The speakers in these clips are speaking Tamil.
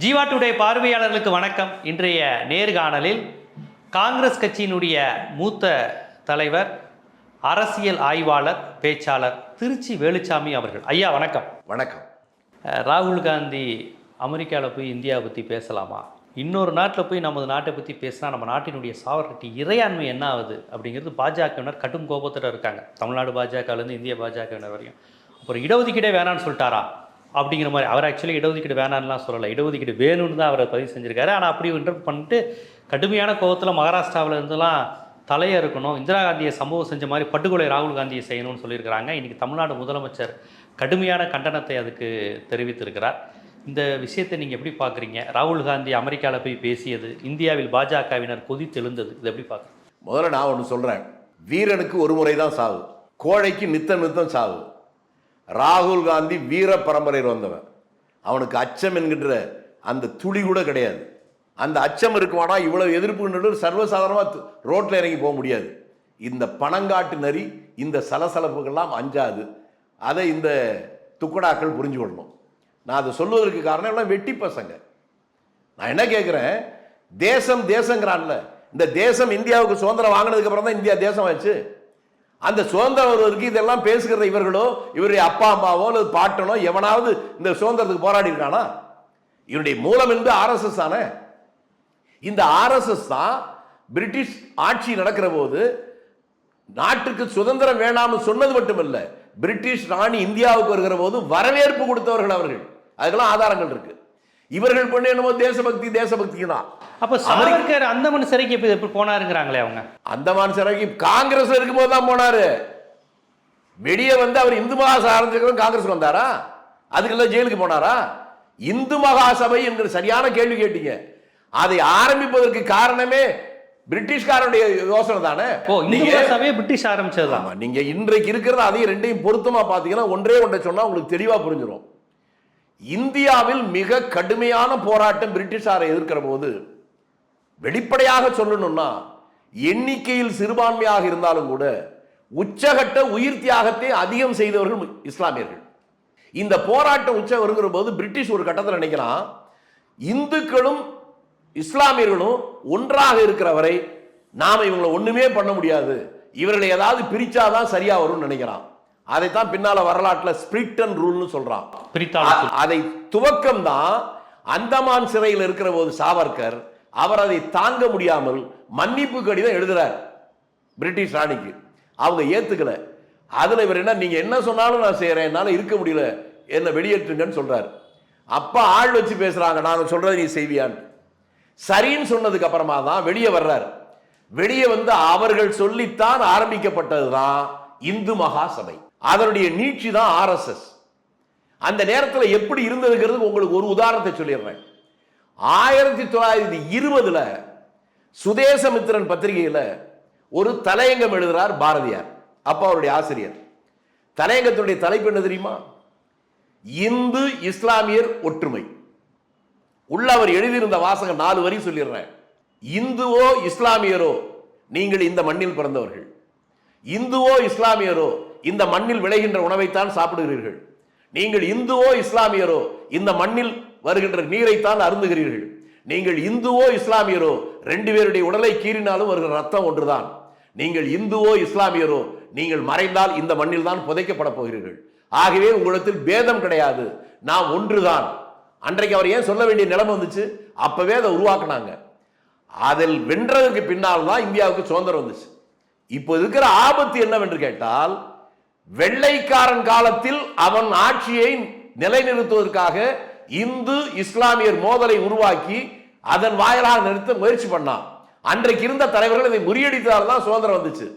ஜீவா டுடே பார்வையாளர்களுக்கு வணக்கம். இன்றைய நேர்காணலில் காங்கிரஸ் கட்சியினுடைய மூத்த தலைவர் அரசியல் ஆய்வாளர் பேச்சாளர் திருச்சி வேலுச்சாமி அவர்கள். ஐயா வணக்கம். வணக்கம். ராகுல் காந்தி அமெரிக்காவில் போய் இந்தியாவை பற்றி பேசலாமா? இன்னொரு நாட்டில் போய் நமது நாட்டை பற்றி பேசினா நம்ம நாட்டினுடைய சாவரட்டி இறையாண்மை என்ன ஆகுது அப்படிங்கிறது பாஜகவினர் கடும் கோபத்தில் இருக்காங்க. தமிழ்நாடு பாஜகலேருந்து இந்திய பாஜகவினர் வரையும். அப்புறம் இடஒதுக்கீடே வேணான்னு சொல்லிட்டாரா? அப்படிங்கிற மாதிரி. அவர் ஆக்சுவலி இடஒதுக்கீடு வேணான்லாம் சொல்லலை. இடஒதுக்கீடு வேணும்னு தான் அவர் பதிவு செஞ்சுருக்காரு. ஆனால் அப்படி இன்டர் பண்ணிட்டு கடுமையான கோபத்தில் மகாராஷ்டிராவில் இருந்தெல்லாம் தலையாக இருக்கணும். இந்திரா காந்தியை சம்பவம் செஞ்ச மாதிரி படுகொலை ராகுல் காந்தியை செய்யணும்னு சொல்லியிருக்கிறாங்க. இன்றைக்கி தமிழ்நாடு முதலமைச்சர் கடுமையான கண்டனத்தை அதுக்கு தெரிவித்திருக்கிறார். இந்த விஷயத்தை நீங்கள் எப்படி பார்க்குறீங்க ராகுல் காந்தி அமெரிக்காவில் போய் பேசியது இந்தியாவில் பாஜகவினர் கொதித்தெழுந்தது இது எப்படி பார்க்குறீங்க முதல்ல நான் ஒன்று சொல்கிறேன் வீரனுக்கு ஒரு முறை தான் சாவு. கோழைக்கு நித்தம் நித்தம் சாவு. ராகுல் காந்தி வீர பரம்பரையில் வந்தவன். அவனுக்கு அச்சம் என்கின்ற அந்த துளி கூட கிடையாது. அந்த அச்சம் இருக்குமானா இவ்வளவு எதிர்ப்பு சர்வசாதாரணமாக ரோட்டில் இறங்கி போக முடியாது. இந்த பணங்காட்டு நரி இந்த சலசலப்புகள்லாம் அஞ்சாது. அதை இந்த துக்கடாக்கள் புரிஞ்சு கொள்ளணும் நான் அதை சொல்வதற்கு காரணம் எல்லாம் வெட்டி பசங்க. நான் என்ன கேட்குறேன் தேசம் தேசங்கிறான்ல. இந்த தேசம் இந்தியாவுக்கு சுதந்திரம் வாங்கினதுக்கு அப்புறம் தான் இந்தியா தேசம் ஆச்சு. அந்த சுதந்திரம் வருவதற்கு இதெல்லாம் பேசுகிற இவர்களோ இவருடைய அப்பா அம்மாவோ அல்லது பாட்டனோ எவனாவது இந்த சுதந்திரத்துக்கு போராடி இருக்கானா இவருடைய மூலம் என்று ஆர்எஸ்எஸ் தானே. இந்த ஆர்எஸ்எஸ் தான் பிரிட்டிஷ் ஆட்சி நடக்கிற போது நாட்டுக்கு சுதந்திரம் வேணாம்னு சொன்னது மட்டுமல்ல பிரிட்டிஷ் ராணி இந்தியாவுக்கு வருகிற போது வரவேற்பு கொடுத்தவர்கள் அவர்கள். அதுக்கெல்லாம் ஆதாரங்கள் இருக்குது இவர்கள் பண்ண என்னமோ தேசபக்தி தேசபக்தி தான் அப்போ சாவர்கர் அந்தமன் சிறைக்கு எப்படி எப்படி போனாருங்கிறாங்களே அவங்க? அந்தமான் சிறைக்கு காங்கிரஸ் இருக்கும்போது தான் போனாரு. வெளியே வந்து அவர் இந்து மகா ஆரம்பிச்சுக்கிறோம் காங்கிரஸ் வந்தாரா? அதுக்கெல்லாம் ஜெயிலுக்கு போனாரா? இந்து மகாசபை என்கிற சரியான கேள்வி கேட்டீங்க. அதை ஆரம்பிப்பதற்கு காரணமே பிரிட்டிஷ்காரனுடைய யோசனை தானே? பிரிட்டிஷ் ஆரம்பிச்சதுதான். ஆமா நீங்க இன்றைக்கு இருக்கிறது அதையும் ரெண்டையும் பொருத்தமா பாத்தீங்கன்னா ஒன்றே ஒன்றை சொன்னா உங்களுக்கு தெளிவா புரிஞ்சிடும் இந்தியாவில் மிக கடுமையான போராட்டம் பிரிட்டிஷாரை எதிர்க்கிற போது வெளிப்படையாக சொல்லணும்னா எண்ணிக்கையில் சிறுபான்மையாக இருந்தாலும் கூட உச்சகட்ட உயிர் தியாகத்தை அதிகம் செய்தவர்கள் இஸ்லாமியர்கள். இந்த போராட்டம் உச்ச வருகிற போது பிரிட்டிஷ் ஒரு கட்டத்தில் நினைக்கிறான் இந்துக்களும் இஸ்லாமியர்களும் ஒன்றாக இருக்கிற வரை நாம இவங்களை ஒன்றுமே பண்ண முடியாது. இவர்களை ஏதாவது பிரிச்சாதான் சரியா வரும்னு நினைக்கிறான். அதைத்தான் பின்னால வரலாற்றுல ஸ்பிரிட் அண்ட் ரூல்னு சொல்றான். அதை துவக்கம் தான் அந்தமான் சிறையில் இருக்கிற போது சாவர்கர் அவர் அதை தாங்க முடியாமல் மன்னிப்பு கடிதம் எழுதுறார் பிரிட்டிஷ் ராணிக்கு. அவங்க ஏத்துக்கல. அதுல இவர் என்ன நீங்க என்ன சொன்னாலும் நான் செய்யறேன் என்னால இருக்க முடியல என்ன வெளியேற்றுங்கன்னு சொல்றாரு. அப்ப ஆள் வச்சு பேசுறாங்க நாங்க சொல்றதை நீ செய்வியான்னு சரின்னு சொன்னதுக்கு அப்புறமா தான் வெளியே வர்றார். வெளியே வந்து அவர்கள் சொல்லித்தான் ஆரம்பிக்கப்பட்டதுதான் இந்து மகா சபை அதனுடைய நீட்சி தான் ஆர்எஸ்எஸ். அந்த நேரத்தில் எப்படி இருந்ததுங்கிறது உங்களுக்கு ஒரு உதாரணத்தை சொல்லிடுறேன். ஆயிரத்தி தொள்ளாயிரத்தி இருபதுல சுதேசமித்திரன் பத்திரிகையில் ஒரு தலையங்கம் எழுதுகிறார் பாரதியார் அப்போ அவருடைய ஆசிரியர். தலையங்கத்தினுடைய தலைப்பு என்ன தெரியுமா? இந்து இஸ்லாமியர் ஒற்றுமை. உள்ள அவர் எழுதியிருந்த வாசகம் நாலு வரி சொல்லிடுறேன். இந்துவோ இஸ்லாமியரோ நீங்கள் இந்த மண்ணில் பிறந்தவர்கள். இந்துவோ இஸ்லாமியரோ இந்த மண்ணில் விளைகின்ற உணவைத்தான் சாப்பிடுகிறீர்கள். நீங்கள் இந்துவோ இஸ்லாமியரோ இந்த மண்ணில் வருகின்ற நீரைத்தான் அருந்துகிறீர்கள். நீங்கள் இந்துவோ இஸ்லாமியரோ ரெண்டு பேருடைய உடலை கீறினாலும் வருகிற ரத்தம் ஒன்றுதான். நீங்கள் இந்துவோ இஸ்லாமியரோ நீங்கள் மறைந்தால் இந்த மண்ணில் தான் புதைக்கப்பட போகிறீர்கள். ஆகவே உங்களிடத்தில் பேதம் கிடையாது. நாம் ஒன்றுதான். அன்றைக்கு அவர் ஏன் சொல்ல வேண்டிய நிலைமை வந்துச்சு? அப்பவே அதை உருவாக்குனாங்க. அதில் வென்றதுக்கு பின்னால் தான் இந்தியாவுக்கு சுதந்திரம் வந்துச்சு. இப்போ இருக்கிற ஆபத்து என்னவென்று கேட்டால் வெள்ளைக்காரன் காலத்தில் அவன் ஆட்சியை நிலைநிறுத்துவதற்காக இந்து இஸ்லாமியர் மோதலை உருவாக்கி அதன் வாயிலாக நிறுத்த முயற்சி பண்ணான். அன்றைக்கு இருந்த தலைவர்கள் இதை முறியடித்தால் தான் சுதந்திரம் வந்துச்சு.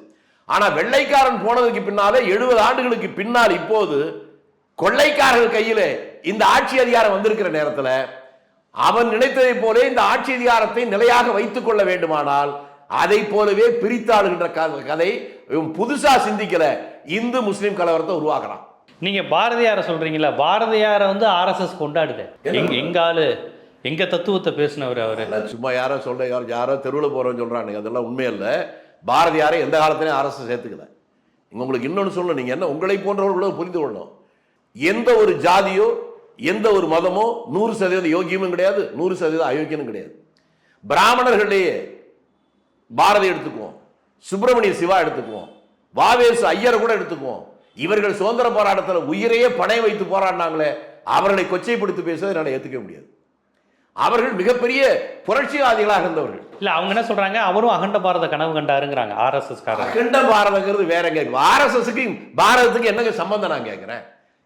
ஆனா வெள்ளைக்காரன் போனதுக்கு பின்னாலே எழுபது ஆண்டுகளுக்கு பின்னால் இப்போது கொள்ளைக்காரர்கள் கையிலே இந்த ஆட்சி அதிகாரம் வந்திருக்கிற நேரத்தில் அவன் நினைத்ததைப் போலே இந்த ஆட்சி அதிகாரத்தை நிலையாக வைத்துக் கொள்ள வேண்டுமானால் அதை போலவே பிரித்தாளுகின்ற க- கதை புதுசாக புதுசா சிந்திக்கல. இந்து முஸ்லிம் கலவரத்தை உருவாக்குறான் நீங்க பாரதியாரை சொல்றீங்களா பாரதியாரை வந்து ஆர்எஸ்எஸ் கொண்டாடுது. எங்க ஆளு எங்க தத்துவத்தை பேசினவர் அவரு? சும்மா யாரோ சொல்ற யாரோ- யாரோ தெருவில் போறோம்னு சொல்றானுங்க. அதெல்லாம் உண்மை இல்ல. பாரதியாரை எந்த காலத்திலையும் அரசு சேர்த்துக்கல. உங்களுக்கு இன்னொன்னு சொல்லணும். நீங்க என்ன உங்களை போன்றவர்களோ புரிந்து கொள்ளணும். எந்த ஒரு ஜாதியோ எந்த ஒரு மதமோ நூறு சதவீதம் யோகியமும் கிடையாது நூறு சதவீதம் அயோக்கியனும் கிடையாது. பிராமணர்களிலேயே பாரதி எடுத்துக்குவோம். சுப்பிரமணிய சிவா எடுத்துக்குவோம். வாவேசு ஐயரை கூட எடுத்துக்குவோம். இவர்கள் சுதந்திர போராட்டத்தில் உயிரையே பணய வைத்து போராடினாங்களே அவர்களை கொச்சைப்படுத்தி பேசுவதை என்னால் ஏற்றுக்க முடியாது. அவர்கள் மிகப்பெரிய புரட்சிவாதிகளாக இருந்தவர்கள். இல்ல அவங்க என்ன சொல்றாங்க? அவரும் அகண்ட பாரத கனவு கண்டாருங்கிறாங்க ஆர்எஸ்எஸ் அகண்ட பாரதங்கிறது வேறங்க ஆர்எஸ்எஸ்க்கு பாரதத்துக்கு என்னங்க சம்பந்தம் நான் கேட்கிறேன்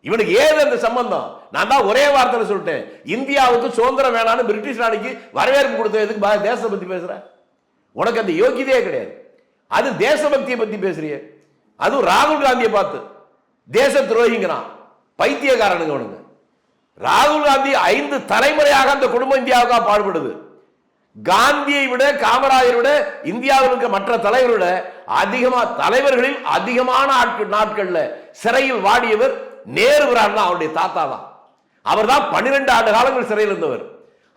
இவனுக்கு ஏது அந்த சம்பந்தம்? நான் தான் ஒரே வார்த்தையில சொல்லிட்டேன். இந்தியாவுக்கு சுதந்திரம் வேணாம்னு பிரிட்டிஷ் நாளைக்கு வரவேற்பு கொடுத்ததுக்கு தேசத்தை பத்தி பேசுற? உனக்கு அந்த யோக்கியதையே கிடையாது. அது தேசபக்தியை பத்தி பேசுறிய. அதுவும் ராகுல் காந்தியை பார்த்து. தேச துரோகிங்கிறான். பைத்தியக்காரனுங்க அவனுங்க. ராகுல் காந்தி ஐந்து தலைமுறையாக அந்த குடும்பம் இந்தியாவுக்காக பாடுபடுது. காந்தியை விட காமராஜரை விட இந்தியாவில் இருக்க மற்ற தலைவரை விட அதிகமா தலைவர்களில் அதிகமான ஆட்கள் நாட்கள்ல சிறையில் வாடியவர் நேரு தான் அவருடைய தாத்தா தான் அவர் தான் பன்னிரெண்டு ஆண்டு காலங்கள் சிறையில் இருந்தவர்.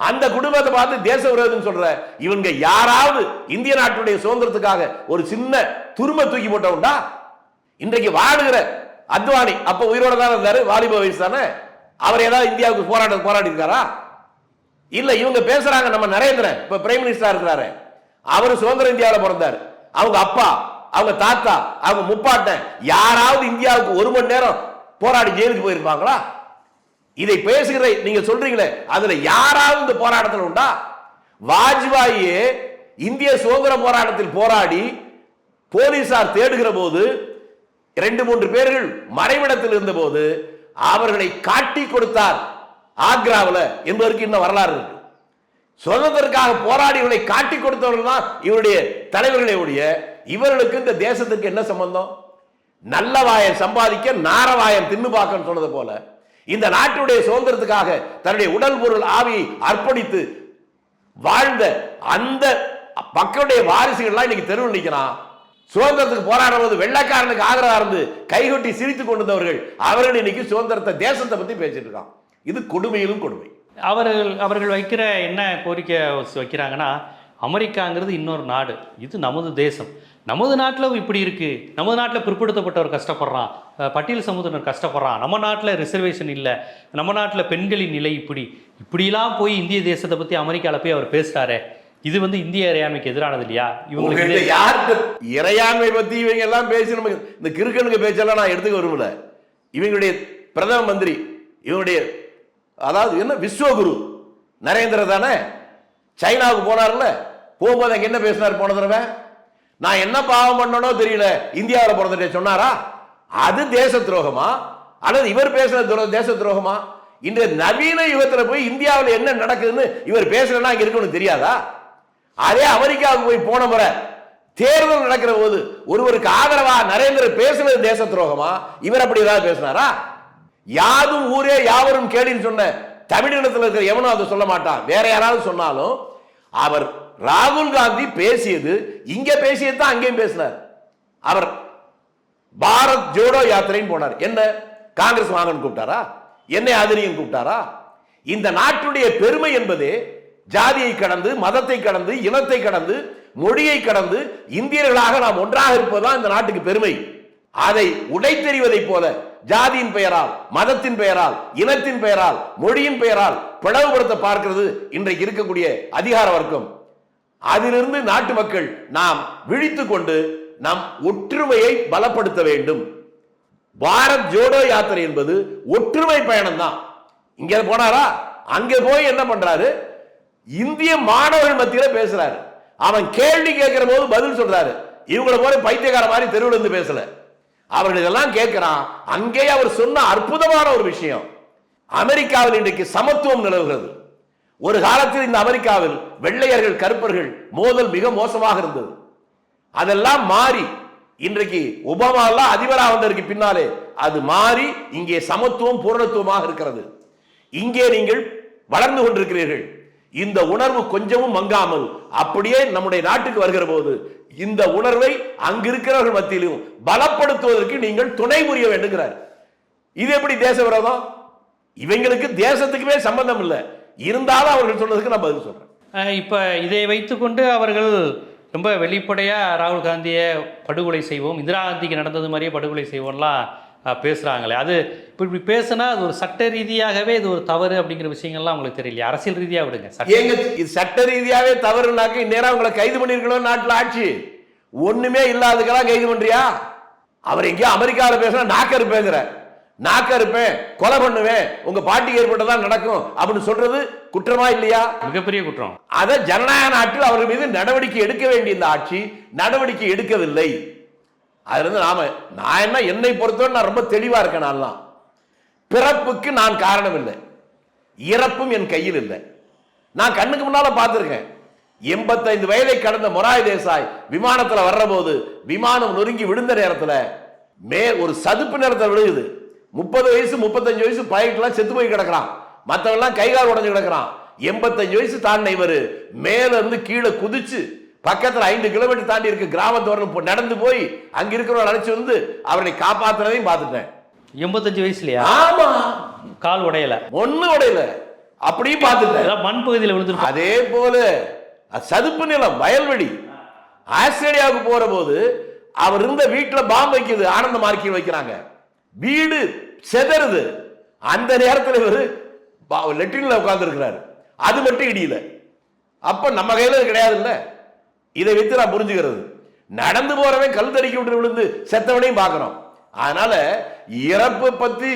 அந்த குடும்பத்தை பார்த்து தேச விரோதம் சொல்ற இவங்க யாராவது இந்திய நாட்டுடைய சுதந்திரத்துக்காக ஒரு சின்ன துரும தூக்கி போட்டவுண்டா இன்றைக்கு வாடுகிற அத்வானி அப்ப உயிரோட தான் இருந்தாரு வாலிப வயசு தானே? அவர் ஏதாவது இந்தியாவுக்கு போராட்ட போராடி இருக்காரா இல்ல இவங்க பேசுறாங்க நம்ம நரேந்திரன் இப்ப பிரைம் மினிஸ்டரா இருக்கிறாரு. அவர் சுதந்திர இந்தியாவில் பிறந்தார். அவங்க அப்பா அவங்க தாத்தா அவங்க முப்பாட்டன் யாராவது இந்தியாவுக்கு ஒரு மணி நேரம் போராடி ஜெயிலுக்கு போயிருப்பாங்களா? இதை பேசுகிற நீங்க சொல்றீங்களே அதுல யாராவது இந்த போராட்டத்தில் உண்டா? வாஜ்பாயே இந்திய சுதந்திர போராட்டத்தில் போராடி போலீசார் தேடுகிற போது இரண்டு மூன்று பேர்கள் மறைவிடத்தில் இருந்தபோது அவர்களை காட்டி கொடுத்தார் ஆக்ராவில் என்பதற்கு இன்னும் வரலாறு இருக்கு. சுதந்திரத்திற்காக போராடிகளை காட்டி கொடுத்தவர்கள் தான் இவருடைய தலைவர்களே இவர்களுக்கு இந்த தேசத்துக்கு என்ன சம்பந்தம்? நல்ல வாயம் சம்பாதிக்க நாரவாயம் தின்னு பார்க்கன்னு சொன்னது போல இந்த நாட்டுடைய சுதந்திரத்துக்காக தன்னுடைய உடல் பொருள் ஆவியை அர்ப்பணித்து வாழ்ந்த அந்த மக்களுடைய வாரிசுகள்லாம் இன்னைக்கு தெருவில் நிற்கிறான். சுதந்திரத்துக்கு போராடும் போது வெள்ளைக்காரனுக்கு ஆதரவா இருந்து கைகொட்டி சிரித்துக் கொண்டிருந்தவர்கள் அவர்கள் இன்னைக்கு சுதந்திரத்தை தேசத்தை பற்றி பேசிட்டு இருக்கான். இது கொடுமையிலும் கொடுமை. அவர்கள் அவர்கள் வைக்கிற என்ன கோரிக்கை வைக்கிறாங்கன்னா அமெரிக்காங்கிறது இன்னொரு நாடு. இது நமது தேசம். நமது நாட்டில் இப்படி இருக்குது நமது நாட்டில் பிற்படுத்தப்பட்டவர் கஷ்டப்படுறான். பட்டியல் சமூகத்தினர் கஷ்டப்படுறான். நம்ம நாட்டில் ரிசர்வேஷன் இல்லை. நம்ம நாட்டில் பெண்களின் நிலை இப்படி. இப்படிலாம் போய் இந்திய தேசத்தை பற்றி அமெரிக்காவில் போய் அவர் பேசுகிறாரே இது வந்து இந்திய இறையாண்மைக்கு எதிரானது இல்லையா? இவங்களுக்கு யாருக்கு இறையாண்மை பத்தி இவங்க எல்லாம் பேசி நமக்கு இந்த கிறுக்கனுக்கு பேச்செல்லாம் நான் எடுத்துக்க விரும்பல. இவங்களுடைய பிரதம மந்திரி இவங்களுடைய அதாவது என்ன விஸ்வகுரு நரேந்திர தானே? சைனாவுக்கு போனார்ல? போகும்போது அங்க என்ன பேசினார் போன தடவை? நான் என்ன பாவம் பண்ணனோ தெரியல. இந்தியாவில் பிறந்துட்டேன் சொன்னாரா? அது தேச துரோகமா? அல்லது இவர் துரோ- தேச துரோகமா? இன்று நவீன யுகத்துல போய் இந்தியாவில் என்ன நடக்குதுன்னு இவர் பேசுறேன்னா அங்க இருக்கணும் தெரியாதா? அதே அமெரிக்காவுக்கு போய் போன முறை தேர்தல் நடக்கிற போது ஒருவருக்கு ஆதரவா நரேந்திர பேசுனது தேச துரோகமா? இவர் அப்படி ஏதாவது பேசினாரா? யாதும் ஊரே யாவரும் கேளின்னு சொன்ன தமிழினத்தில் இருக்கிற எவனும் அதை சொல்ல மாட்டான். வேற யாராவது சொன்னாலும் அவர் ராகுல் காந்தி பேசியது இங்க பேசியது தான் அங்கேயும் பேசினார். அவர் பாரத் ஜோடோ யாத்திரைன்னு போனார். என்ன? காங்கிரஸ் வாங்கன்னு கூப்பிட்டாரா? என்னை ஆதரியும் கூப்பிட்டாரா? இந்த நாட்டுடைய பெருமை என்பதே ஜாதியை கடந்து மதத்தை கடந்து இனத்தை கடந்து மொழியை கடந்து இந்தியர்களாக நாம் ஒன்றாக இருப்பதுதான் இந்த நாட்டுக்கு பெருமை. அதை உடைத்தெறிவதைப் போல ஜாதியின் பெயரால் மதத்தின் பெயரால் இனத்தின் பெயரால் மொழியின் பெயரால் பிளவுபடுத்த பார்க்கிறது இன்றைக்கு இருக்கக்கூடிய அதிகார வர்க்கம். அதிலிருந்து நாட்டு மக்கள் நாம் விழித்து கொண்டு நம் ஒற்றுமையை பலப்படுத்த வேண்டும். பாரத் ஜோடோ யாத்திரை என்பது ஒற்றுமை பயணம் தான் இங்க போனாரா? அங்க போய் என்ன பண்றாரு? இந்திய மாணவர்கள் மத்தியில் பேசுறாரு. அவன் கேள்வி கேட்கிற போது பதில் சொல்றாரு. இவங்கள போல பைத்தியக்கார மாதிரி தெருவில் இருந்து பேசல. அவர்கள் இதெல்லாம் கேட்கிறான். அங்கே அவர் சொன்ன அற்புதமான ஒரு விஷயம். அமெரிக்காவில் இன்றைக்கு சமத்துவம் நிலவுகிறது. ஒரு காலத்தில் இந்த அமெரிக்காவில் வெள்ளையர்கள் கருப்பர்கள் மோதல் மிக மோசமாக இருந்தது. அதெல்லாம் மாறி இன்றைக்கு ஒபாமா எல்லாம் அதிபராக வந்ததற்கு பின்னாலே அது மாறி இங்கே சமத்துவம் பூரணத்துவமாக இருக்கிறது. இங்கே நீங்கள் வளர்ந்து கொண்டிருக்கிறீர்கள். இந்த உணர்வு கொஞ்சமும் மங்காமல் அப்படியே நம்முடைய நாட்டுக்கு வருகிற போது இந்த உணர்வை அங்கிருக்கிறவர்கள் மத்தியிலும் பலப்படுத்துவதற்கு நீங்கள் துணை புரிய வேண்டுங்கிறார் இது எப்படி தேச விரோதம்? இவங்களுக்கு தேசத்துக்குமே சம்பந்தம் இல்லை. இருந்தாலும் அவர்கள் சொன்னதுக்கு நான் பதில் சொல்றேன். இப்ப இதை வைத்துக்கொண்டு அவர்கள் ரொம்ப வெளிப்படையா ராகுல் காந்தியை படுகொலை செய்வோம். இந்திரா காந்திக்கு நடந்தது மாதிரியே படுகொலை செய்வோம்லாம். அஹ், பேசுறாங்களே. அது இப்ப இப்படி பேசுனா அது ஒரு சட்ட ரீதியாகவே இது ஒரு தவறு அப்படிங்கிற விஷயங்கள்லாம் உங்களுக்கு தெரியலையா. அரசியல் ரீதியா விடுங்க. ஏங்க இது சட்ட ரீதியாவே தவறுனாக்க இந்நேரம் உங்களை கைது பண்ணிருக்கணும் நாட்டுல ஆட்சி. ஒண்ணுமே இல்லாததுக்கெல்லாம் கைது பண்றியா? அவர் எங்கேயோ அமெரிக்காவில் பேசுனா நாக்க இருப்பேங்கிற நாக்க இருப்பேன் கொலை பண்ணுவேன். உங்க பாட்டிக்கு ஏற்பட்டதான் நடக்கும் அப்படின்னு சொல்றது குற்றமா இல்லையா? மிகப்பெரிய குற்றம். அத ஜனநாயக நாட்டில் அவர்கள் மீது நடவடிக்கை எடுக்க வேண்டிய இந்த ஆட்சி நடவடிக்கை எடுக்கவில்லை. அதுலேருந்து நாம் நான் என்ன என்னை பொறுத்தவரை நான் ரொம்ப தெளிவாக இருக்கேன் நான்லாம். பிறப்புக்கு நான் காரணம் இல்லை. இறப்பும் என் கையில் இல்லை. நான் கண்ணுக்கு முன்னால் பார்த்துருக்கேன். எண்பத்தைந்து வயதை கடந்த மொராய் தேசாய் விமானத்தில் வர்ற போது விமானம் நொறுங்கி விழுந்த நேரத்தில் மே ஒரு சதுப்பு நேரத்தில் விழுகுது. முப்பது வயசு முப்பத்தஞ்சு வயசு பயிட்டெல்லாம் செத்து போய் கிடக்குறான். மற்றவெல்லாம் கை கால் கிடக்கிறான் கிடக்குறான். எண்பத்தஞ்சு வயசு தாண்டின இவர் மேல இருந்து கீழே குதிச்சு பக்கத்துல ஐந்து கிலோமீட்டர் தாண்டி இருக்க கிராமத்தோரம் நடந்து போய் அங்க இருக்கிறவங்க அழைச்சு வந்து அவரை காப்பாத்துறதையும் பார்த்துட்டேன். எண்பத்தஞ்சு வயசுலயா? ஆமா. கால் உடையல. ஒண்ணு உடையல. அப்படியும் பார்த்துட்டேன். மண் பகுதியில் விழுந்துருப்பா அதே போல சதுப்பு நிலம் வயல்வெளி. ஆஸ்திரேலியாவுக்கு போற போது அவர் இருந்த வீட்டுல பாம்பு வைக்குது ஆனந்த மார்க்கில் வைக்கிறாங்க. வீடு செதறுது. அந்த நேரத்தில் இவர் லெட்டின்ல உட்கார்ந்து இருக்கிறாரு அது மட்டும் இடியல. அப்ப நம்ம கையில கிடையாது இல்ல இதை வைத்து நான் புரிஞ்சுக்கிறது. நடந்து போறவன் கல் தடிக்கி விட்டு விழுந்து செத்தவனையும் பார்க்கிறோம். அதனால இறப்பு பத்தி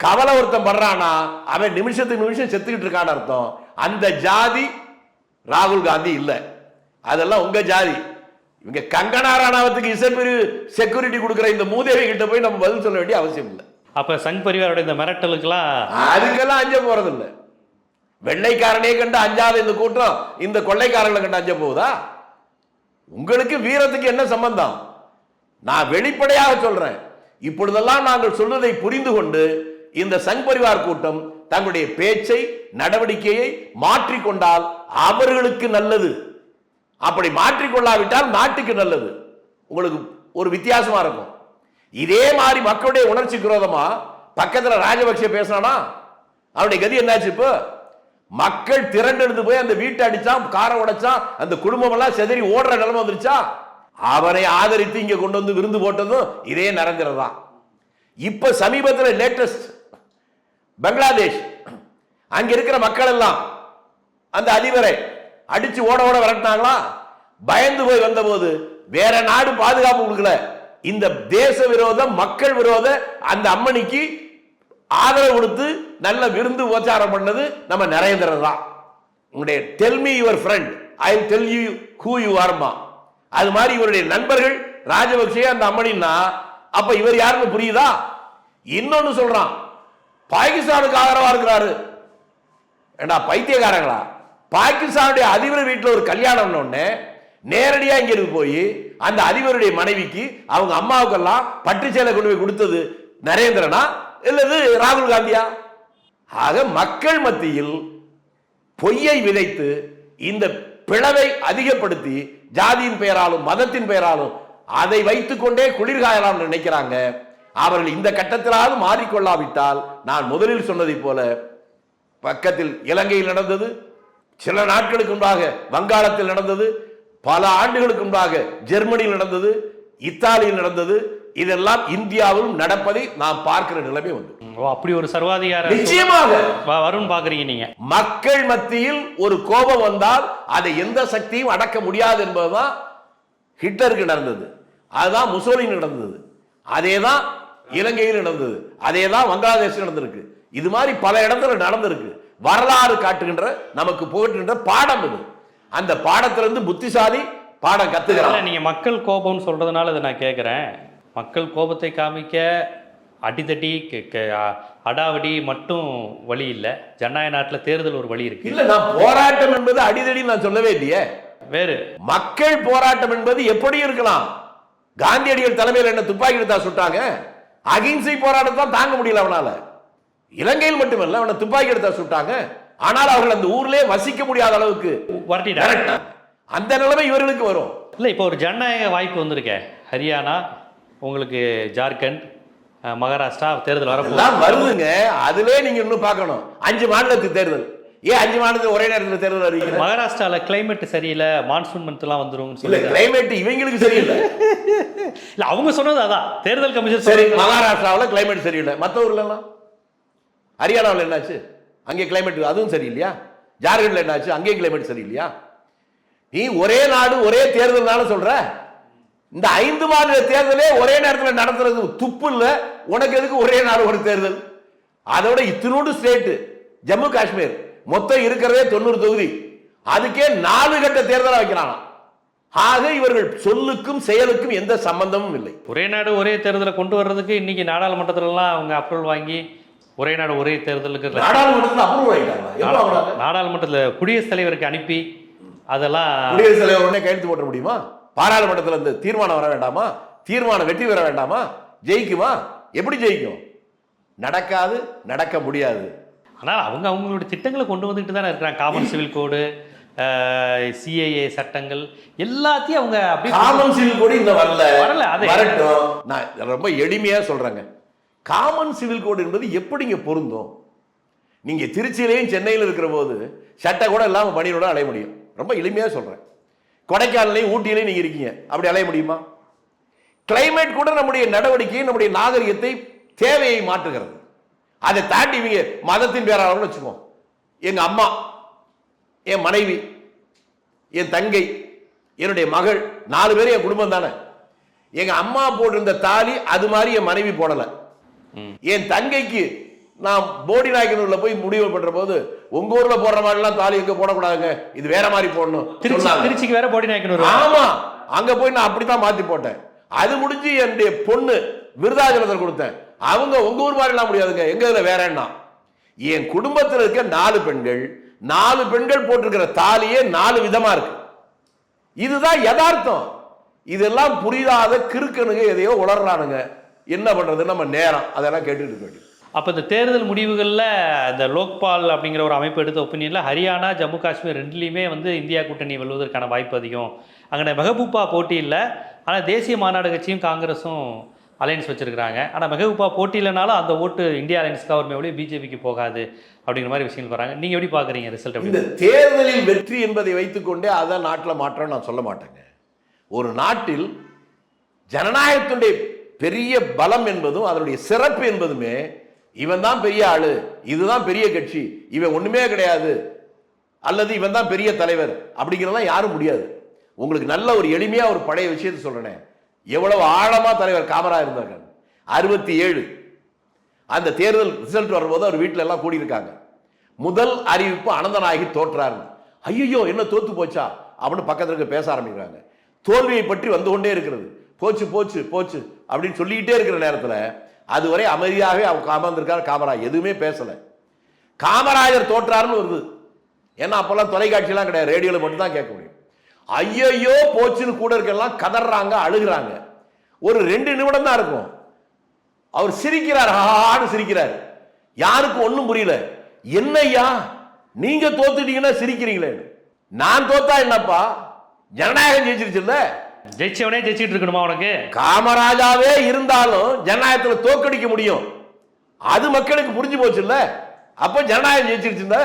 கவலை ஒருத்தன் படுறானா அவன் நிமிஷத்துக்கு நிமிஷம் செத்துக்கிட்டு இருக்கான்னு அர்த்தம். அந்த ஜாதி ராகுல் காந்தி இல்ல. அதெல்லாம் உங்க ஜாதி. இவங்க கங்கனா ராணாவத்துக்கு இசைப்பிரிவு செக்யூரிட்டி கொடுக்குற இந்த மூதேவி கிட்ட போய் நம்ம பதில் சொல்ல வேண்டிய அவசியம் இல்லை. அப்ப சங் பரிவாரோட இந்த மிரட்டலுக்கெல்லாம் அதுக்கெல்லாம் அஞ்ச போறது இல்ல வெள்ளைக்காரனே கண்டு அஞ்சாத இந்த கூட்டம் இந்த கொள்ளைக்காரங்களை கண்டு அஞ்ச போகுதா? உங்களுக்கு வீரத்துக்கு என்ன சம்பந்தம்? நான் வெளிப்படையாக சொல்றேன். இப்பொழுதெல்லாம் நாங்கள் சொல்வதை புரிந்து கொண்டு இந்த சங் பரிவார் கூட்டம் தங்களுடைய பேச்சை நடவடிக்கையை மாற்றிக்கொண்டால் அவர்களுக்கு நல்லது. அப்படி மாற்றிக்கொள்ளாவிட்டால் நாட்டுக்கு நல்லது. உங்களுக்கு ஒரு வித்தியாசமா இருக்கும். இதே மாதிரி மக்களுடைய உணர்ச்சி விரோதமா பக்கத்தில் ராஜபக்ஷ பேசினானா அவனுடைய கதி என்னாச்சு இப்போ? மக்கள் திரண்டெடுத்து போய் அந்த வீட்டை அடிச்சான் காரை உடைச்சான் அந்த குடும்பம் எல்லாம் செதறி ஓடுற நிலைமை வந்துருச்சா? அவனை ஆதரித்து இங்க கொண்டு வந்து விருந்து போட்டதும் இதே நரேந்திரன் தான் இப்ப சமீபத்தில் லேட்டஸ்ட் பங்களாதேஷ் அங்க இருக்கிற மக்கள் எல்லாம் அந்த அதிபரை அடிச்சு ஓட ஓட விரட்டினாங்களா? பயந்து போய் வந்தபோது வேற நாடு பாதுகாப்பு கொடுக்கல. இந்த தேச விரோத மக்கள் விரோத அந்த அம்மணிக்கு ஆதரவு கொடுத்து நல்ல விருந்து உபச்சாரம் பண்ணது நம்ம நரேந்திரன் தான். உங்களுடைய tell me your friend I tell you who you ARMA அது மாதிரி இவருடைய நண்பர்கள் ராஜபக்சே அந்த அம்மனின்னா அப்ப இவர் யாருன்னு புரியுதா? இன்னொன்னு சொல்றான் பாகிஸ்தானுக்கு ஆதரவா இருக்கிறாரு. ஏண்டா பைத்தியக்காரங்களா? பாகிஸ்தானுடைய அதிபர் வீட்டில் ஒரு கல்யாணம் உடனே நேரடியா இங்கிருந்து போய் அந்த அதிபருடைய மனைவிக்கு அவங்க அம்மாவுக்கெல்லாம் பட்டு சேலை கொண்டு போய் கொடுத்தது நரேந்திரனா? இல்லது ராகுல் காந்தியா? ஆக மக்கள் மத்தியில் பொய்யை விதைத்து இந்த பிளவை அதிகப்படுத்தி ஜாதியின் பெயராலும் மதத்தின் பெயராலும் அதை வைத்துக்கொண்டே குளிர்காயலாம் நினைக்கிறாங்க. அவர்கள் இந்த கட்டத்திலாவது மாறிக்கொள்ளாவிட்டால் நான் முதலில் சொன்னதைப் போல பக்கத்தில் இலங்கையில் நடந்தது சில நாட்களுக்கு முன்பாக வங்காளத்தில் நடந்தது பல ஆண்டுகளுக்கு முன்பாக ஜெர்மனியில் நடந்தது இத்தாலியில் நடந்தது இதெல்லாம் இந்தியாவிலும் நடப்பதை நாம் பார்க்கிற நிலைமை வந்து அப்படி ஒரு சர்வாதிகார நிச்சயமாக. வ- வரும்னு பாக்குறீங்க நீங்க. மக்கள் மத்தியில் ஒரு கோபம் வந்தால் அதை எந்த சக்தியும் அடக்க முடியாது என்பதுதான் ஹிட்லருக்கு நடந்தது. அதுதான் முசோலினி நடந்தது. அதேதான் இலங்கையில் நடந்தது. அதேதான் வங்காளதேசம் நடந்திருக்கு. இது மாதிரி பல இடத்துல நடந்திருக்கு. வரலாறு காட்டுகின்ற நமக்கு புகட்டுகின்ற பாடம் இது. அந்த பாடத்திலிருந்து புத்திசாலி பாடம் இல்ல கத்துக்கிறான் நீங்க மக்கள் கோபம்னு சொல்றதுனால இதை நான் கேட்குறேன் மக்கள் கோபத்தை காமிக்க அடிதடி அடாவடி மட்டும் வழி இல்லை. ஜனநாயக நாட்டில் தேர்தல் ஒரு வழி இருக்கு. இல்ல நான் போராட்டம் என்பது அடிதடி நான் சொல்லவே இல்லையே. வேறு. மக்கள் போராட்டம் என்பது எப்படி இருக்கலாம். காந்தியடிகள் தலைமையில் என்ன துப்பாக்கி எடுத்தா சுட்டாங்க? அகிம்சை போராட்டம் தான் தாங்க முடியல அவனால. இலங்கையில் மட்டுமல்ல அவனை துப்பாக்கி எடுத்தா சுட்டாங்க. ஆனால் அவர்கள் அந்த ஊர்லயே வசிக்க முடியாத அளவுக்கு. அந்த நிலைமை இவர்களுக்கு வரும். இல்லை இப்போ ஒரு ஜனநாயக வாய்ப்பு வந்திருக்கே. ஹரியானா உங்களுக்கு ஜார்க்கண்ட் மகாராஷ்டிரா தேர்தல் வரப்போகுது. வருதுங்க. அதிலே நீங்க இன்னும் பார்க்கணும். அஞ்சு மாநிலத்துக்கு தேர்தல். ஏன் அஞ்சு மாநிலத்தில் ஒரே நேரத்தில் தேர்தல் அறிவிக்கிறேன் மகாராஷ்டிரால கிளைமேட் சரியில்லை மான்சூன் மந்த்லாம் வந்துரும்னு இல்ல கிளைமேட் இவங்களுக்கு சரியில்லை. இல்ல அவங்க சொன்னது அதான். தேர்தல் கமிஷன் சரி மகாராஷ்டிராவில் கிளைமேட் சரியில்லை. மற்ற ஊர்லலாம் ஹரியானாவில் என்னாச்சு? அங்கே கிளைமேட் அதுவும் சரியில்லையா? ஜார்க்கண்ட்ல என்னாச்சு? அங்கேயும் கிளைமேட் சரியில்லையா? நீ ஒரே நாடு ஒரே தேர்தல்னால சொல்ற? இந்த ஐந்து மாநில தேர்தலே ஒரே நேரத்தில் நடத்துறது துப்பு இல்ல. உனக்கு எதுக்கு ஒரே நாடு ஒரு தேர்தல்? அதோட இத்தினோடு ஸ்டேட் ஜம்மு காஷ்மீர். மொத்தம் இருக்கிறதே தொண்ணூறு தொகுதி. அதுக்கே நாலு கட்ட தேர்தலா வைக்கிறானா? ஆக இவர்கள் சொல்லுக்கும் செயலுக்கும் எந்த சம்பந்தமும் இல்லை. ஒரே நாடு ஒரே தேர்தலை கொண்டு வர்றதுக்கு இன்னைக்கு நாடாளுமன்றத்துலலாம் அவங்க அப்ரூவல் வாங்கி ஒரே நாடு ஒரே தேர்தலுக்கு நாடாளுமன்றத்தில் அப்ரூவ் ஆயிட்டாங்களா எப்போ ஆகுறாங்க நாடாளுமன்றத்தில் குடியரசுத் தலைவருக்கு அனுப்பி அதெல்லாம் குடியரசுத் தலைவர் உடனே கையெழுத்து போட முடியுமா? பாராளுமன்றத்தில் இருந்து தீர்மானம் வர வேண்டாமா? தீர்மானம் வெற்றி பெற வேண்டாமா? ஜெயிக்குமா? எப்படி ஜெயிக்கும்? நடக்காது நடக்க முடியாது. ஆனால் அவங்க அவங்களுடைய திட்டங்களை கொண்டு வந்துட்டு தானே இருக்கிறாங்க. காமன் சிவில் கோடு சிஏஏ சட்டங்கள் எல்லாத்தையும் அவங்க அப்படியே காமன் சிவில் கோடு இன்னும் வரல. வரல, அது- வரட்டும். நான் ரொம்ப எளிமையா சொல்றேங்க. காமன் சிவில் கோடு என்பது எப்படிங்க பொருந்தும்? நீங்க திருச்சியிலையும் சென்னையில் இருக்கிற போது சட்டை கூட இல்லாம பணியோட அலைய முடியும். ரொம்ப எளிமையா சொல்றேன். கொடைக்கானலையும் ஊட்டியிலையும் நீங்க இருக்கீங்க. அப்படி அலைய முடியுமா? கிளைமேட் கூட நம்முடைய நடவடிக்கையை நம்முடைய நாகரிகத்தை தேவையை மாற்றுகிறது. அதை தாண்டி இவங்க மதத்தின் பேராளர்கள் வச்சுக்கோ எங்க அம்மா என் மனைவி என் தங்கை என்னுடைய மகள் நாலு பேர் என் குடும்பம் தானே. எங்க அம்மா போட்டிருந்த தாலி அது மாதிரி என் மனைவி போடல. என் தங்கைக்கு நான் போடி நாயக்கனூர்ல போய் முடிவு பண்ற போது உங்க ஊர்ல போடுற மாதிரி எல்லாம் தாலி எங்க போடக்கூடாதுங்க? இது வேற மாதிரி போடணும். திருச்சிக்கு வேற போடி நாயக்கன் வருவாங்க ஆமா. அங்க போய் நான் அப்படித்தான் மாத்தி போட்டேன். அது முடிஞ்சு என்னுடைய பொண்ணு விருதாச்சலத்தில் கொடுத்தேன். அவங்க உங்க ஊர் மாதிரி எல்லாம் முடியாதுங்க. எங்க இதுல வேறன்னா என் குடும்பத்தில் இருக்க நாலு பெண்கள் நாலு பெண்கள் போட்டிருக்கிற தாலியே நாலு விதமா இருக்கு. இதுதான் யதார்த்தம். இதெல்லாம் புரியாத கிறுக்கனுங்க எதையோ உளறானுங்க என்ன பண்றது நம்ம நேரம். அதெல்லாம் கேட்டுட்டு இருக்க வேண்டியது அப்போ இந்த தேர்தல் முடிவுகளில் இந்த லோக்பால் அப்படிங்கிற ஒரு அமைப்பு எடுத்த ஒப்பீனியனில் ஹரியானா ஜம்மு காஷ்மீர் ரெண்டுலேயுமே வந்து இந்தியா கூட்டணி வெல்வதற்கான வாய்ப்பு அதிகம். அங்கே மெஹபூபா போட்டி இல்லை. ஆனால் தேசிய மாநாடு கட்சியும் காங்கிரஸும் அலையன்ஸ் வச்சுருக்கிறாங்க. ஆனால் மெஹபூபா போட்டி இல்லைனாலும் அந்த ஓட்டு இந்தியா அலையன்ஸ்க்கு வருமே ஒழிய பிஜேபிக்கு போகாது அப்படிங்கிற மாதிரி விஷயங்கள் வராங்க. நீங்கள் எப்படி பார்க்குறீங்க ரிசல்ட் அப்படி இந்த தேர்தலில் வெற்றி என்பதை வைத்துக்கொண்டே அதான் நாட்டில் மாற்றம் நான் சொல்ல மாட்டேங்க. ஒரு நாட்டில் ஜனநாயகத்துடைய பெரிய பலம் என்பதும் அதனுடைய சிறப்பு என்பதுமே இவன் தான் பெரிய ஆளு இதுதான் பெரிய கட்சி இவன் ஒண்ணுமே கிடையாது அல்லது இவன் தான் பெரிய தலைவர் அப்படிங்கிறதெல்லாம் யாரும் முடியாது. உங்களுக்கு நல்ல ஒரு எளிமையா ஒரு பழைய விஷயத்தை சொல்றேனே. எவ்வளவு ஆழமா தலைவர் காமரா இருந்தாங்க அறுபத்தி ஏழு அந்த தேர்தல் ரிசல்ட் வரும்போது அவர் வீட்டில் எல்லாம் கூடியிருக்காங்க. முதல் அறிவிப்பு அனந்தநாயகி தோற்றாரு ஐயோ என்ன தோத்து போச்சா? அப்படின்னு பக்கத்தில் இருக்க பேச ஆரம்பிக்கிறாங்க. தோல்வியை பற்றி வந்து கொண்டே இருக்கிறது. போச்சு போச்சு போச்சு அப்படின்னு சொல்லிக்கிட்டே இருக்கிற நேரத்தில் அதுவரை அமைதியாகவே அவங்க அமர்ந்திருக்காரு காமராஜ். எதுவுமே பேசலை. காமராஜர் தோற்றாருன்னு வருது. ஏன்னா அப்போல்லாம் தொலைக்காட்சியெல்லாம் கிடையாது. ரேடியோவில் மட்டும் தான் கேட்க முடியும். ஐயையோ போச்சுன்னு கூட இருக்கலாம் கதறாங்க அழுகுறாங்க. ஒரு ரெண்டு நிமிடம் தான் இருக்கும். அவர் சிரிக்கிறார் ஆன்னு சிரிக்கிறார். யாருக்கும் ஒன்றும் புரியல. என்னய்யா நீங்க தோத்துட்டீங்கன்னா சிரிக்கிறீங்களே நான் தோத்தா என்னப்பா? ஜனநாயகம் ஜெயிச்சிருச்சுல்ல? ஜெயிச்சவனே ஜெயிச்சிட்டு இருக்கணுமா உனக்கு? காமராஜாவே இருந்தாலும் ஜனநாயகத்தில் தோக்கடிக்க முடியும். அது மக்களுக்கு புரிஞ்சு போச்சுல்ல? அப்ப ஜனநாயகம் ஜெயிச்சிருச்சுல்ல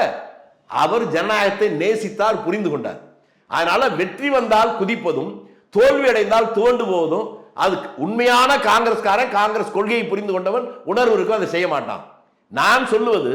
அவர் ஜனநாயகத்தை நேசித்தார் புரிந்து கொண்டார். அதனால வெற்றி வந்தால் குதிப்பதும் தோல்வி அடைந்தால் துவண்டு போவதும் அது உண்மையான காங்கிரஸ்காரன் காங்கிரஸ் கொள்கையை புரிந்து கொண்டவன் உணர்வு இருக்கும் அதை செய்ய மாட்டான். நான் சொல்லுவது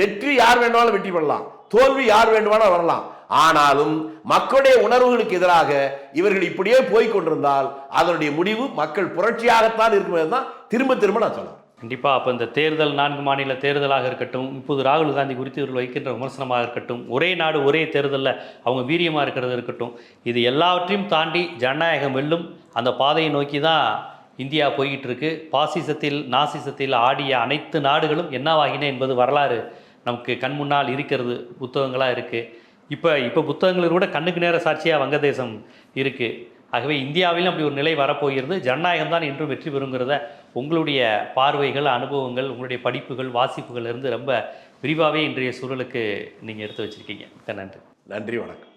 வெற்றி யார் வேண்டுமானாலும் வெற்றி பெறலாம். தோல்வி யார் வேண்டுமானாலும் வரலாம். ஆனாலும் மக்களுடைய உணர்வுகளுக்கு எதிராக இவர்கள் இப்படியே போய் கொண்டிருந்தால் அதனுடைய முடிவு மக்கள் புரட்சியாகத்தான் இருக்கும் தான் திரும்ப திரும்ப நான் சொல்லுவேன் கண்டிப்பாக அப்போ இந்த தேர்தல் நான்கு மாநில தேர்தலாக இருக்கட்டும் இப்போது ராகுல் காந்தி குறித்து இவர்கள் வைக்கின்ற விமர்சனமாக இருக்கட்டும் ஒரே நாடு ஒரே தேர்தலில் அவங்க வீரியமாக இருக்கிறது இருக்கட்டும் இது எல்லாவற்றையும் தாண்டி ஜனநாயகம் வெல்லும் அந்த பாதையை நோக்கி தான் இந்தியா போய்கிட்டு இருக்கு. பாசிசத்தில் நாசிசத்தில் ஆடிய அனைத்து நாடுகளும் என்னவாகின என்பது வரலாறு நமக்கு கண் முன்னால் இருக்கிறது புத்தகங்களாக இருக்குது இப்போ இப்போ புத்தகங்களுக்கு கூட கண்ணுக்கு நேர சாட்சியாக வங்கதேசம் இருக்குது ஆகவே இந்தியாவிலும் அப்படி ஒரு நிலை வரப்போகிறது. ஜனநாயகம் தான் என்றும் வெற்றி பெறுங்கிறத உங்களுடைய பார்வைகள் அனுபவங்கள் உங்களுடைய படிப்புகள் வாசிப்புகள் இருந்து ரொம்ப விரிவாகவே இன்றைய சூழலுக்கு நீங்கள் எடுத்து வச்சிருக்கீங்க. மிக்க நன்றி. நன்றி வணக்கம்.